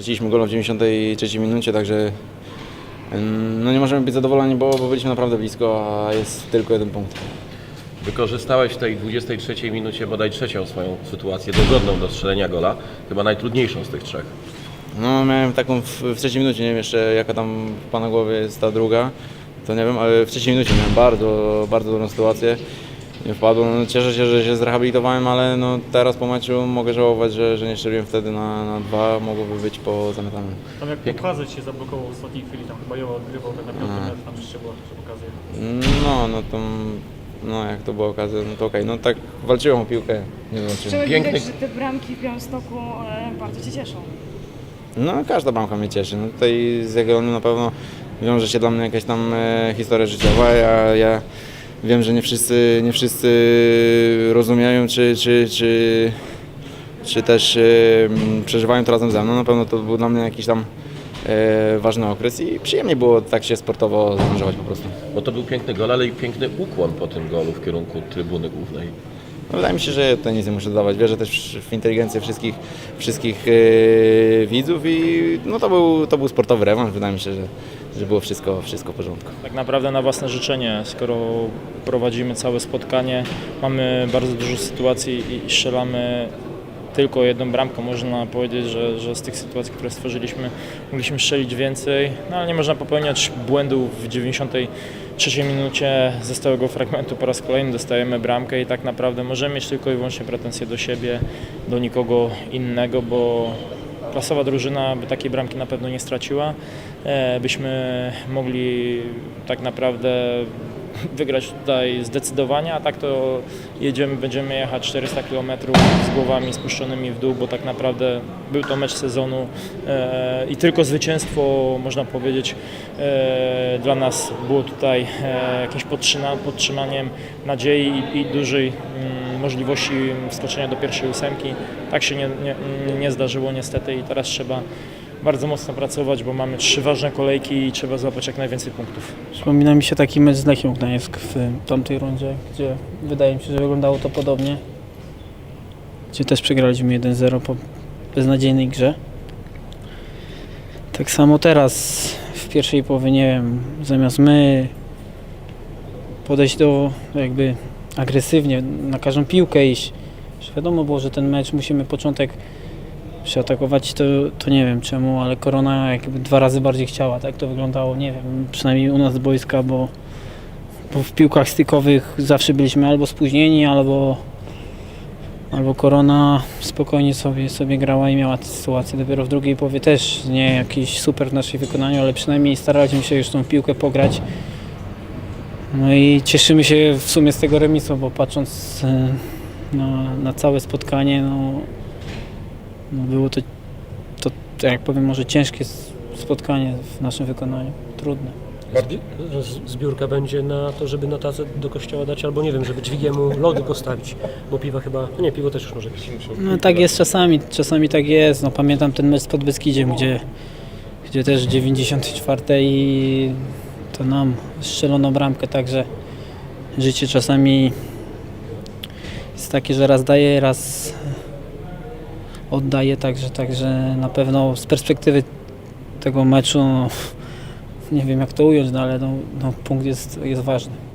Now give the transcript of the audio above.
Straciliśmy gola w 93 minucie, także no nie możemy być zadowoleni, bo, bo byliśmy naprawdę blisko, a jest tylko jeden punkt. Wykorzystałeś w tej 23 minucie bodaj trzecią swoją sytuację dogodną do strzelenia gola, chyba najtrudniejszą z tych trzech. No miałem taką w, w trzeciej minucie, nie wiem jeszcze jaka tam w Pana głowie jest ta druga, to nie wiem, ale w trzeciej minucie miałem bardzo, bardzo dobrą sytuację. Nie wpadło. No, cieszę się, że się zrehabilitowałem, ale no, teraz po meczu mogę żałować, że, że nie strzeliłem wtedy na, na dwa, mogłoby być po zamiataniu. Tam jak pokazać się zablokował w ostatniej chwili, tam chyba Jowa odgrywał tak naprawdę metr, tam jeszcze była też okazja. No, no to, no jak to była okazja, no to okej, no tak walczyłem o piłkę, nie walczyłem. Trzeba Piękny- widać, że te bramki w Białymstoku e, bardzo Cię cieszą. No każda bramka mnie cieszy, no tutaj z Jagiellonią na pewno wiąże się dla mnie jakaś tam e, historia życiowa, ja, ja wiem, że nie wszyscy, nie wszyscy rozumieją, czy, czy, czy, czy też przeżywają to razem ze mną, na pewno to był dla mnie jakiś tam e, ważny okres i przyjemnie było tak się sportowo zaangażować po prostu. Bo to był piękny gol, ale i piękny ukłon po tym golu w kierunku trybuny głównej. No, wydaje mi się, że tutaj nic nie muszę dodawać. Wierzę też w inteligencję wszystkich, wszystkich e, widzów i no, to, był, to był sportowy rewanż. Wydaje mi się, że, że było wszystko, wszystko w porządku. Tak naprawdę na własne życzenie, skoro prowadzimy całe spotkanie, mamy bardzo dużo sytuacji i strzelamy tylko jedną bramkę. Można powiedzieć, że, że z tych sytuacji, które stworzyliśmy, mogliśmy strzelić więcej, no ale nie można popełniać błędów w 93 minucie ze stałego fragmentu po raz kolejny dostajemy bramkę i tak naprawdę możemy mieć tylko i wyłącznie pretensje do siebie, do nikogo innego, bo klasowa drużyna by takiej bramki na pewno nie straciła. E, Byśmy mogli tak naprawdę wygrać tutaj zdecydowanie, a tak to jedziemy, będziemy jechać 400 km z głowami spuszczonymi w dół, bo tak naprawdę był to mecz sezonu e, i tylko zwycięstwo, można powiedzieć, e, dla nas było tutaj e, jakimś podtrzyma, podtrzymaniem nadziei i, i dużej mm, możliwości wskoczenia do pierwszej ósemki. Tak się nie, nie, nie zdarzyło niestety i teraz trzeba bardzo mocno pracować, bo mamy trzy ważne kolejki i trzeba złapać jak najwięcej punktów. Przypomina mi się taki mecz z Lechią Gdańsk w tamtej rundzie, gdzie wydaje mi się, że wyglądało to podobnie. Gdzie też przegraliśmy 1-0 po beznadziejnej grze. Tak samo teraz w pierwszej połowie, nie wiem, zamiast my podejść do jakby agresywnie, na każdą piłkę iść. Wiadomo było, że ten mecz musimy początek przeatakować, to, to nie wiem czemu, ale Korona jakby dwa razy bardziej chciała, tak to wyglądało, nie wiem, przynajmniej u nas z boiska, bo, bo w piłkach stykowych zawsze byliśmy albo spóźnieni, albo, albo Korona spokojnie sobie, sobie grała i miała tę sytuację. Dopiero w drugiej połowie też nie jakiś super w naszej wykonaniu, ale przynajmniej staraliśmy się już tą piłkę pograć. No i cieszymy się w sumie z tego remisu, bo patrząc e, na, na całe spotkanie, no, no było to, to, tak jak powiem, może ciężkie spotkanie w naszym wykonaniu. Trudne. Zbi- Zbiórka będzie na to, żeby na tacę do kościoła dać, albo nie wiem, żeby dźwigiem mu lody postawić, bo piwa chyba, no nie, piwo też już może być. No tak jest czasami, czasami tak jest. No, pamiętam ten mecz z Podbeskidziem, gdzie, gdzie też w 94 i to nam strzelono bramkę, także życie czasami jest takie, że raz daje, raz oddaje, także, także na pewno z perspektywy tego meczu no, nie wiem jak to ująć, no, ale no, no, punkt jest, jest ważny.